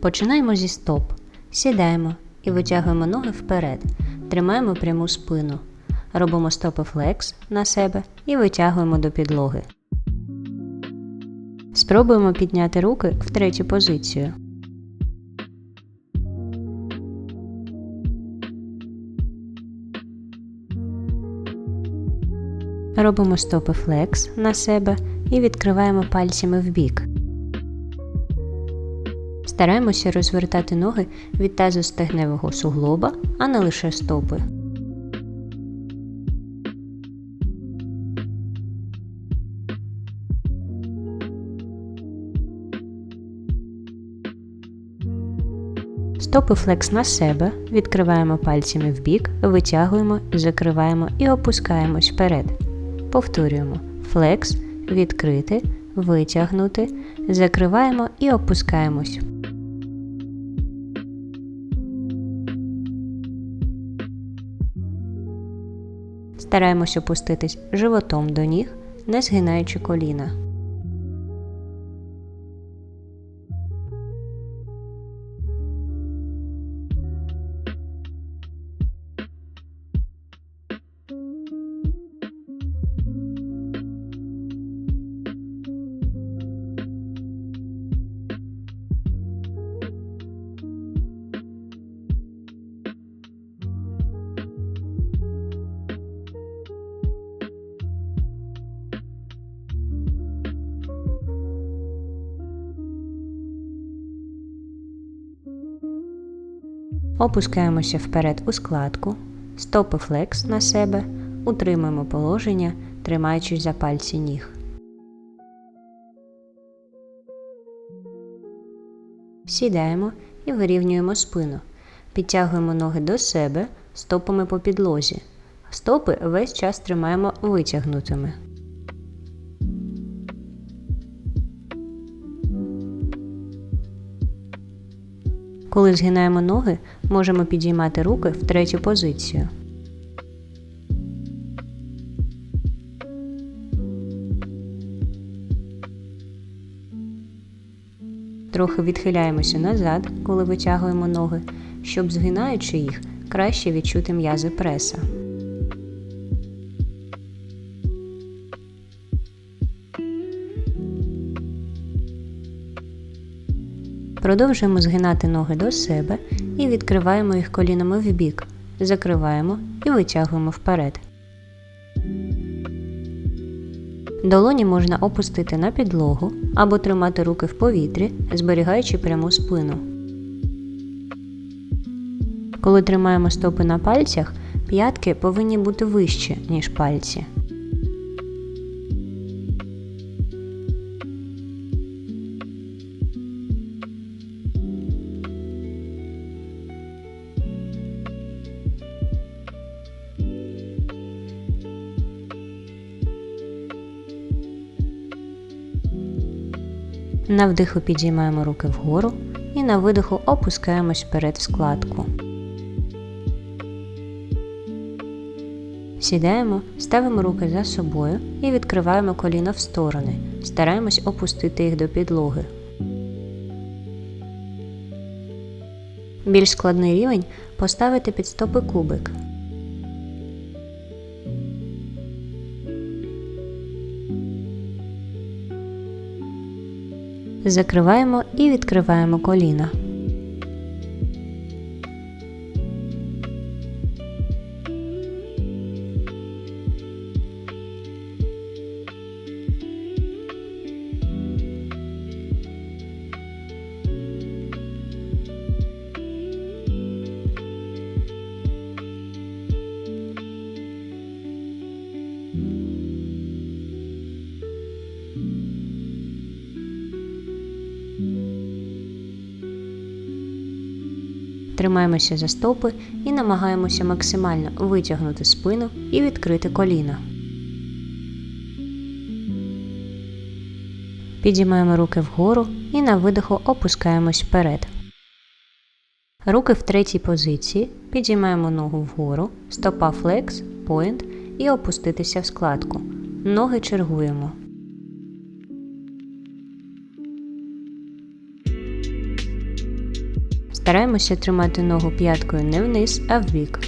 Починаємо зі стоп. Сідаємо і витягуємо ноги вперед. Тримаємо пряму спину. Робимо стопи флекс на себе і витягуємо до підлоги. Спробуємо підняти руки в третю позицію. Робимо стопи флекс на себе і відкриваємо пальцями вбік. Стараємося розвертати ноги від тазу стегневого суглоба, а не лише стопи. Стопи флекс на себе, відкриваємо пальцями вбік, витягуємо, закриваємо і опускаємось вперед. Повторюємо флекс, відкрити, витягнути, закриваємо і опускаємось. Стараємось опуститись животом до ніг, не згинаючи коліна. Опускаємося вперед у складку, стопи флекс на себе, утримуємо положення, тримаючись за пальці ніг. Сідаємо і вирівнюємо спину. Підтягуємо ноги до себе, стопами по підлозі. Стопи весь час тримаємо витягнутими. Коли згинаємо ноги, можемо підіймати руки в третю позицію. Трохи відхиляємося назад, коли витягуємо ноги, щоб згинаючи їх, краще відчути м'язи преса. Продовжуємо згинати ноги до себе і відкриваємо їх колінами вбік, закриваємо і витягуємо вперед. Долоні можна опустити на підлогу або тримати руки в повітрі, зберігаючи пряму спину. Коли тримаємо стопи на пальцях, п'ятки повинні бути вищі, ніж пальці. На вдиху підіймаємо руки вгору і на видиху опускаємось вперед в складку. Сідаємо, ставимо руки за собою і відкриваємо коліна в сторони. Стараємось опустити їх до підлоги. Більш складний рівень поставити під стопи кубик. Закриваємо і відкриваємо коліна. Тримаємося за стопи і намагаємося максимально витягнути спину і відкрити коліна. Підіймаємо руки вгору і на видиху опускаємось вперед. Руки в третій позиції. Підіймаємо ногу вгору, стопа флекс, point і опуститися в складку. Ноги чергуємо. Стараємося тримати ногу п'яткою не вниз, а вбік.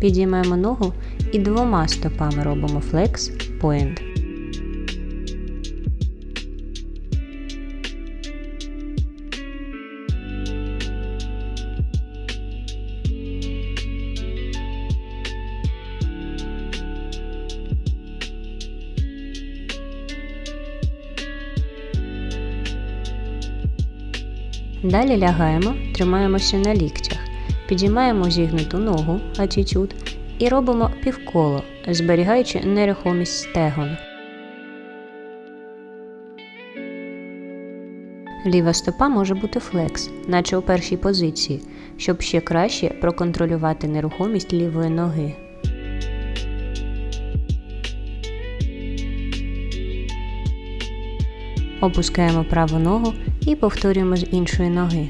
Підіймаємо ногу і двома стопами робимо флекс, point. Далі лягаємо, тримаємося на ліктях, підіймаємо зігнуту ногу, attitude, і робимо півколо, зберігаючи нерухомість стегон. Ліва стопа може бути флекс, наче у першій позиції, щоб ще краще проконтролювати нерухомість лівої ноги. Опускаємо праву ногу і повторюємо з іншої ноги.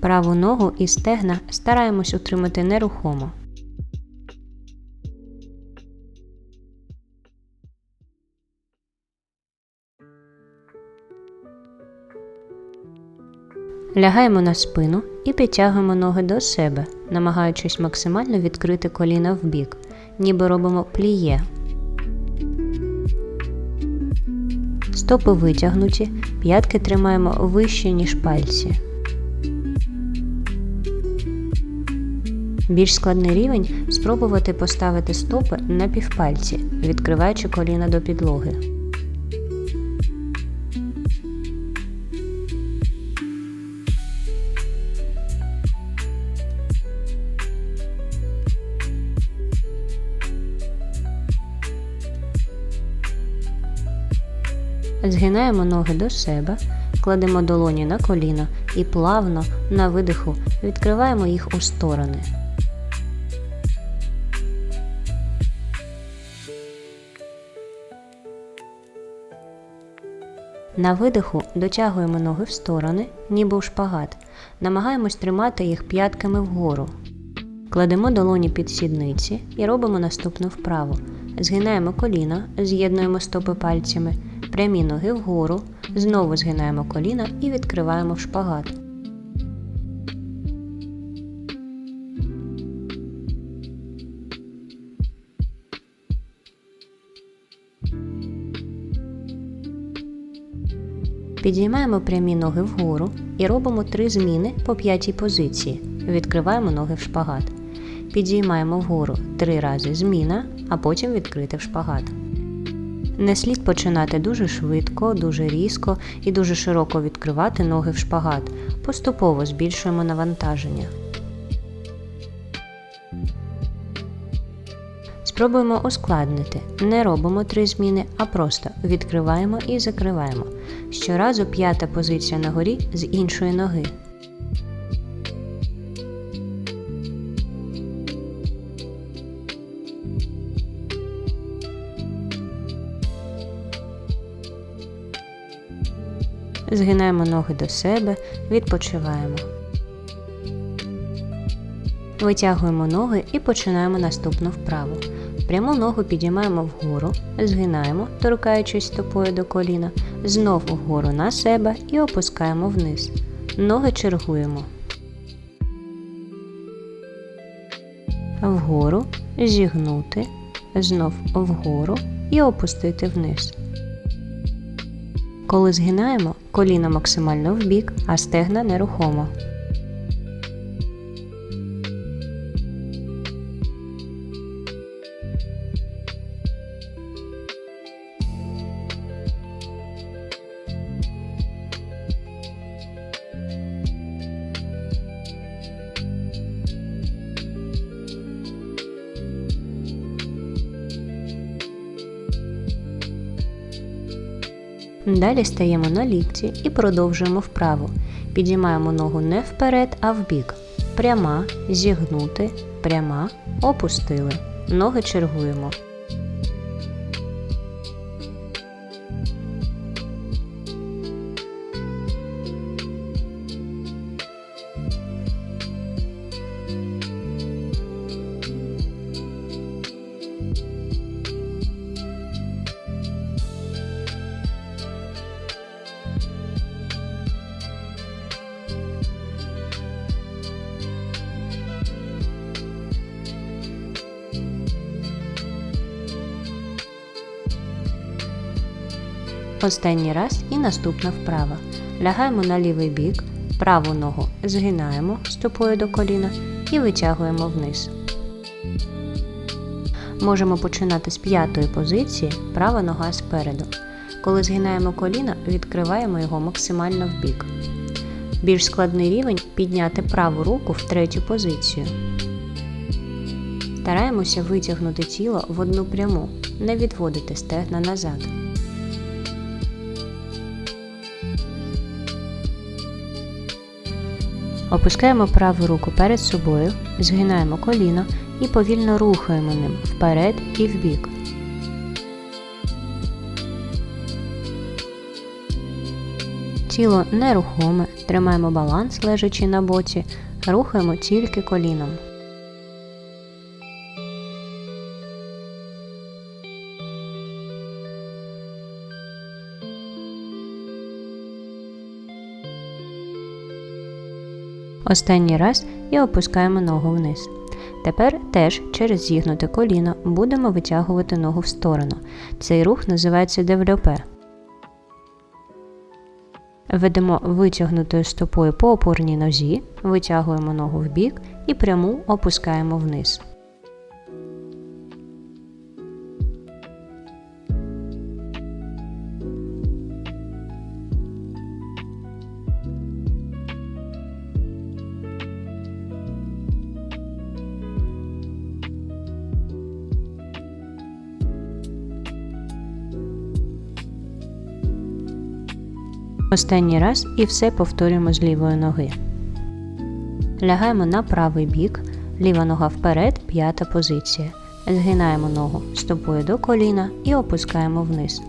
Праву ногу і стегна стараємось утримати нерухомо. Лягаємо на спину і підтягуємо ноги до себе, намагаючись максимально відкрити коліна вбік, ніби робимо пліє. Стопи витягнуті, п'ятки тримаємо вище, ніж пальці. Більш складний рівень спробувати поставити стопи на півпальці, відкриваючи коліна до підлоги. Згинаємо ноги до себе, кладемо долоні на коліна і плавно на видиху відкриваємо їх у сторони. На видиху дотягуємо ноги в сторони, ніби у шпагат. Намагаємось тримати їх п'ятками вгору. Кладемо долоні під сідниці і робимо наступну вправу. Згинаємо коліна, з'єднуємо стопи пальцями, прямі ноги вгору, знову згинаємо коліна і відкриваємо в шпагат. Підіймаємо прямі ноги вгору і робимо три зміни по п'ятій позиції. Відкриваємо ноги в шпагат. Підіймаємо вгору три рази зміна, а потім відкрити в шпагат. Не слід починати дуже швидко, дуже різко і дуже широко відкривати ноги в шпагат. Поступово збільшуємо навантаження. Спробуємо ускладнити. Не робимо три зміни, а просто відкриваємо і закриваємо. Щоразу п'ята позиція на горі з іншої ноги. Згинаємо ноги до себе, відпочиваємо. Витягуємо ноги і починаємо наступну вправу. Пряму ногу підіймаємо вгору, згинаємо, торкаючись стопою до коліна, знов вгору на себе і опускаємо вниз. Ноги чергуємо. Вгору, зігнути, знов вгору і опустити вниз. Коли згинаємо, коліна максимально вбік, а стегна нерухомо. Далі стаємо на лікті і продовжуємо вправу. Підіймаємо ногу не вперед, а вбік. Пряма, зігнути, пряма, опустили. Ноги чергуємо. Останній раз і наступна вправа. Лягаємо на лівий бік, праву ногу згинаємо стопою до коліна і витягуємо вниз. Можемо починати з п'ятої позиції, права нога спереду. Коли згинаємо коліна, відкриваємо його максимально вбік. Більш складний рівень підняти праву руку в третю позицію. Стараємося витягнути тіло в одну пряму, не відводити стегна назад. Опускаємо праву руку перед собою, згинаємо коліно і повільно рухаємо ним вперед і вбік. Тіло нерухоме, тримаємо баланс, лежачи на боці, рухаємо тільки коліном. Останній раз і опускаємо ногу вниз. Тепер теж через зігнуте коліно будемо витягувати ногу в сторону. Цей рух називається девльопе. Ведемо витягнутою стопою по опорній нозі, витягуємо ногу в бік і пряму опускаємо вниз. Останній раз і все повторюємо з лівої ноги. Лягаємо на правий бік, ліва нога вперед, п'ята позиція. Згинаємо ногу стопою до коліна і опускаємо вниз.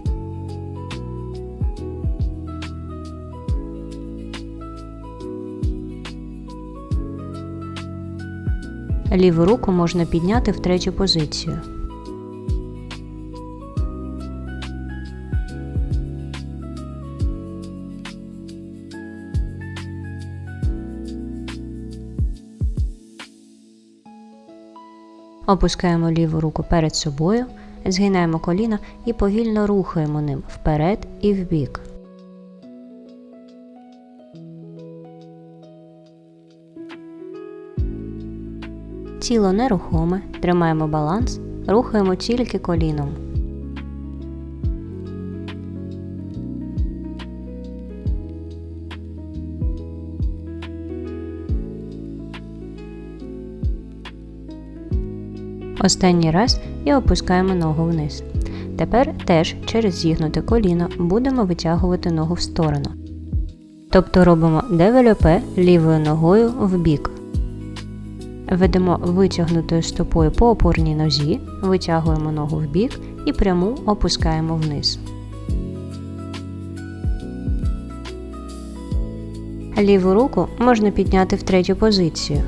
Ліву руку можна підняти в третю позицію. Опускаємо ліву руку перед собою, згинаємо коліна і повільно рухаємо ним вперед і вбік. Тіло нерухоме, тримаємо баланс, рухаємо тільки коліном. Останній раз і опускаємо ногу вниз. Тепер теж через зігнуте коліно будемо витягувати ногу в сторону. Тобто робимо девельопе лівою ногою в бік. Ведемо витягнутою стопою по опорній нозі, витягуємо ногу в бік і пряму опускаємо вниз. Ліву руку можна підняти в третю позицію.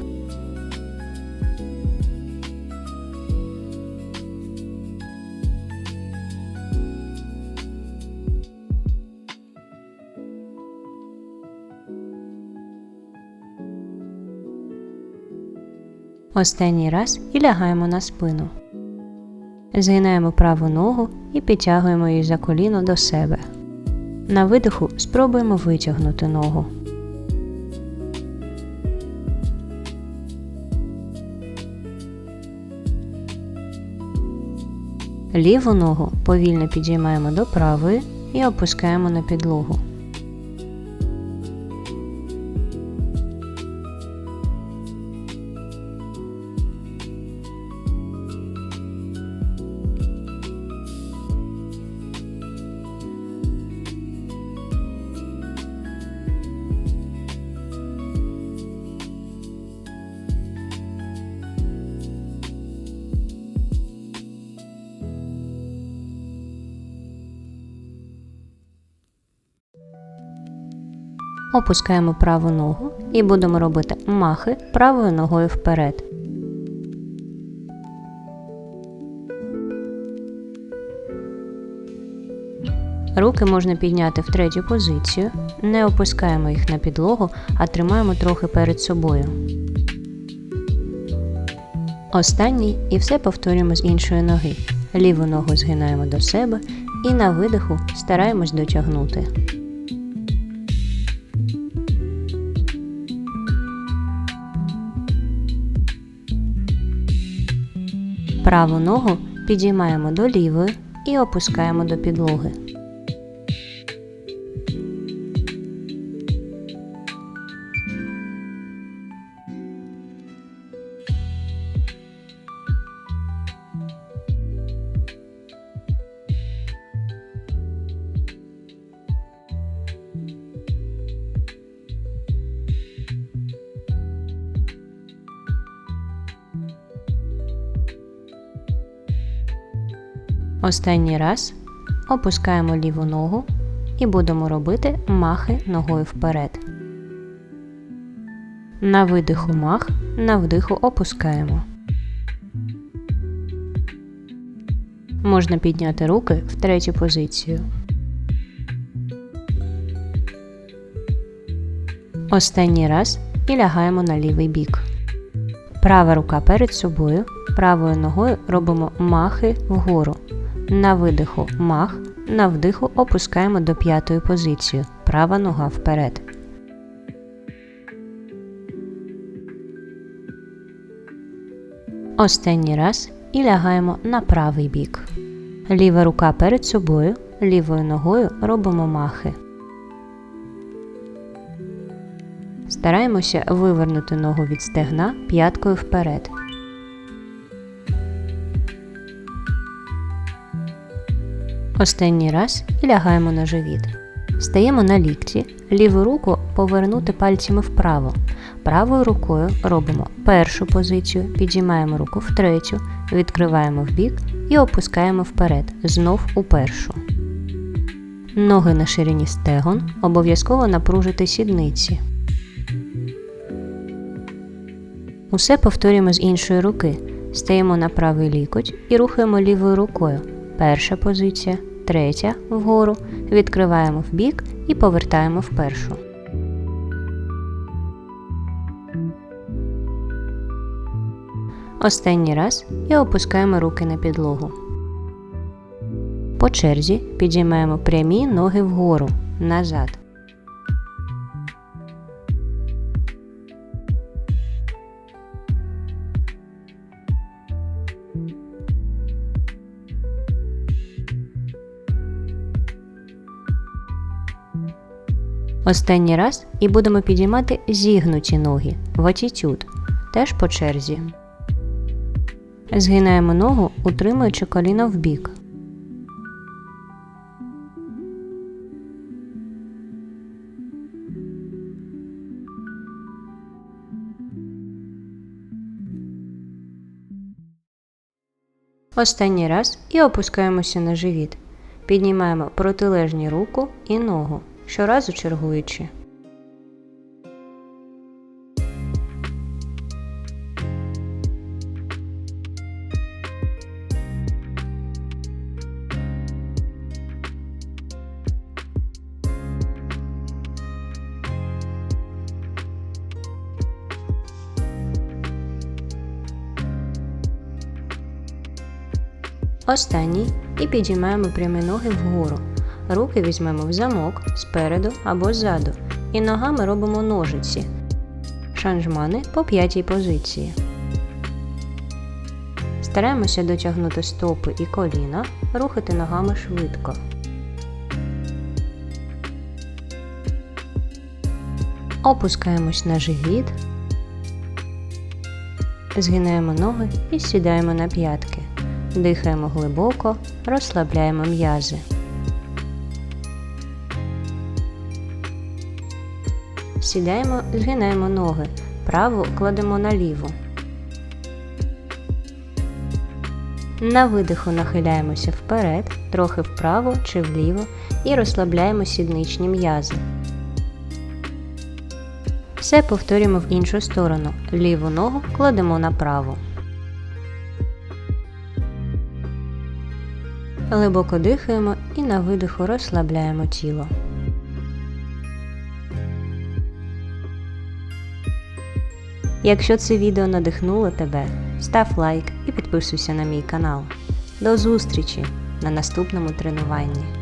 Останній раз і лягаємо на спину. Згинаємо праву ногу і підтягуємо її за коліно до себе. На видиху спробуємо витягнути ногу. Ліву ногу повільно підіймаємо до правої і опускаємо на підлогу. Опускаємо праву ногу і будемо робити махи правою ногою вперед. Руки можна підняти в третю позицію, не опускаємо їх на підлогу, а тримаємо трохи перед собою. Останній і все повторюємо з іншої ноги. Ліву ногу згинаємо до себе і на видиху стараємось дотягнути. Праву ногу підіймаємо до лівої і опускаємо до підлоги. Останній раз опускаємо ліву ногу і будемо робити махи ногою вперед. На видиху мах, на вдиху опускаємо. Можна підняти руки в третю позицію. Останній раз і лягаємо на лівий бік. Права рука перед собою, правою ногою робимо махи вгору. На видиху мах, на вдиху опускаємо до п'ятої позиції. Права нога вперед. Останній раз і лягаємо на правий бік. Ліва рука перед собою, лівою ногою робимо махи. Стараємося вивернути ногу від стегна п'яткою вперед. Останній раз і лягаємо на живіт. Стаємо на лікті, ліву руку повернути пальцями вправо. Правою рукою робимо першу позицію, підіймаємо руку в третю, відкриваємо в бік і опускаємо вперед, знов у першу. Ноги на ширині стегон, обов'язково напружити сідниці. Усе повторюємо з іншої руки. Стаємо на правий лікоть і рухаємо лівою рукою. Перша позиція, третя вгору, відкриваємо в бік і повертаємо в першу. Останній раз і опускаємо руки на підлогу. По черзі підіймаємо прямі ноги вгору, назад. Останній раз і будемо підіймати зігнуті ноги в атітюд, теж по черзі. Згинаємо ногу, утримуючи коліно в бік. Останній раз і опускаємося на живіт. Піднімаємо протилежні руку і ногу, щоразу чергуючи. Останній і підіймаємо прямі ноги вгору. Руки візьмемо в замок спереду або ззаду. І ногами робимо ножиці. Шанжмани по п'ятій позиції. Стараємося дотягнути стопи і коліна, рухати ногами швидко. Опускаємось на живіт, згинаємо ноги і сідаємо на п'ятки. Дихаємо глибоко, розслабляємо м'язи. Сідаємо, згинаємо ноги. Праву кладемо на ліву. На видиху нахиляємося вперед, трохи вправо чи вліво і розслабляємо сідничні м'язи. Все повторюємо в іншу сторону. Ліву ногу кладемо на праву. Глибоко дихаємо і на видиху розслабляємо тіло. Якщо це відео надихнуло тебе, став лайк і підписуйся на мій канал. До зустрічі на наступному тренуванні.